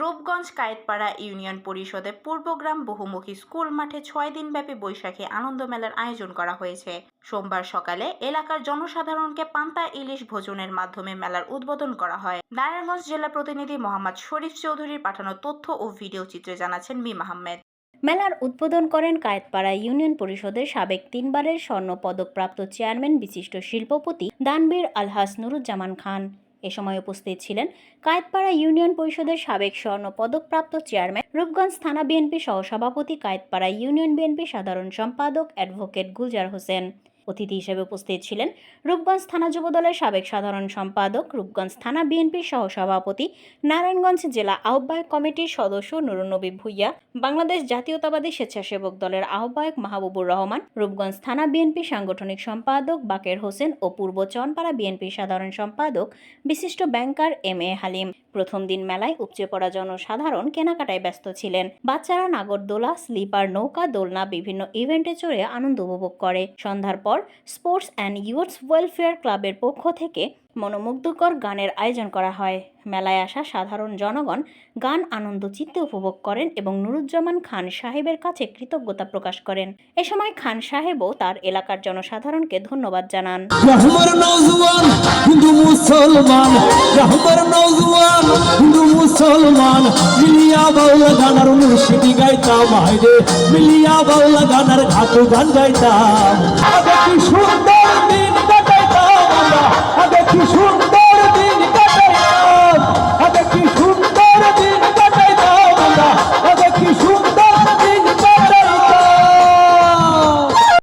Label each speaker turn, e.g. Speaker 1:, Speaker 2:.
Speaker 1: Rupganj Kayetpara union পরিষদের পূর্বগ্রাম বহুমুখী school মাঠে ছয় দিনব্যাপী বৈশাখী আনন্দ মেলার আয়োজন করা হয়েছে। সোমবার সকালে এলাকার জনসাধারণকে পান্তা ইলিশ ভোজনের মাধ্যমে মেলার উদ্বোধন করা হয়। নারায়ণগঞ্জ জেলা প্রতিনিধি মোহাম্মদ শরীফ চৌধুরীর পাঠানো তথ্য ও ভিডিও চিত্রে জানাচ্ছেন মিম আহমেদ।
Speaker 2: মেলার উদ্বোধন করেন কায়েতপাড়া ইউনিয়ন পরিষদের সাবেক তিনবারের স্বর্ণ পদকপ্রাপ্ত চেয়ারম্যান বিশিষ্ট শিল্পপতি দানবীর আলহাস নুরুজ্জামান খান। এ সময় উপস্থিত ছিলেন কায়েতপাড়া ইউনিয়ন পরিষদের সাবেক স্বর্ণ পদকপ্রাপ্ত চেয়ারম্যান রূপগঞ্জ থানা বিএনপি সহসভাপতি কায়েতপাড়া ইউনিয়ন বিএনপি সাধারণ সম্পাদক অ্যাডভোকেট গুলজার হোসেন। অতিথি হিসেবে উপস্থিত ছিলেন রূপগঞ্জ থানা যুবদলের সাবেক সাধারণ সম্পাদক, রূপগঞ্জ থানা বিএনপির সহসভাপতি, নারায়ণগঞ্জ জেলা আহ্বায়ক কমিটির সদস্য নুরুন্নবী ভুইয়া, বাংলাদেশ জাতীয়তাবাদী স্বেচ্ছাসেবক দলের আহ্বায়ক মাহবুবুর রহমান, রূপগঞ্জ থানা বিএনপি সাংগঠনিক সম্পাদক বাকের হোসেন ও পূর্ব চনপাড়া বিএনপির সাধারণ সম্পাদক বিশিষ্ট ব্যাংকার এম এ হালিম। প্রথম দিন মেলায় উপচে পড়া জনসাধারণ কেনাকাটায় ব্যস্ত ছিলেন। বাচ্চারা নাগরদোলা, স্লিপার, নৌকা, দোলনা, বিভিন্ন ইভেন্টে চড়ে আনন্দ উপভোগ করে। সন্ধ্যার পর পর স্পোর্টস অ্যান্ড ইউথস ওয়েলফেয়ার ক্লাবের পক্ষ থেকে মনোমুগ্ধকর গানের আয়োজন করা হয়। মেলায় আসা সাধারণ জনগণ গান আনন্দ চিত্তে উপভোগ করেন এবং নুরুজ্জামান খান সাহেবের কাছে কৃতজ্ঞতা প্রকাশ করেন। এ সময় খান সাহেবও তার এলাকার জনসাধারণকে ধন্যবাদ জানান।
Speaker 3: মুসলমান। মুসলমান মিলিয়া বাউলা গানার মুর্শিদি গাইতাম হাইরে মিলিয়া বাউলা গানার ঘাতু গান গাইতাম।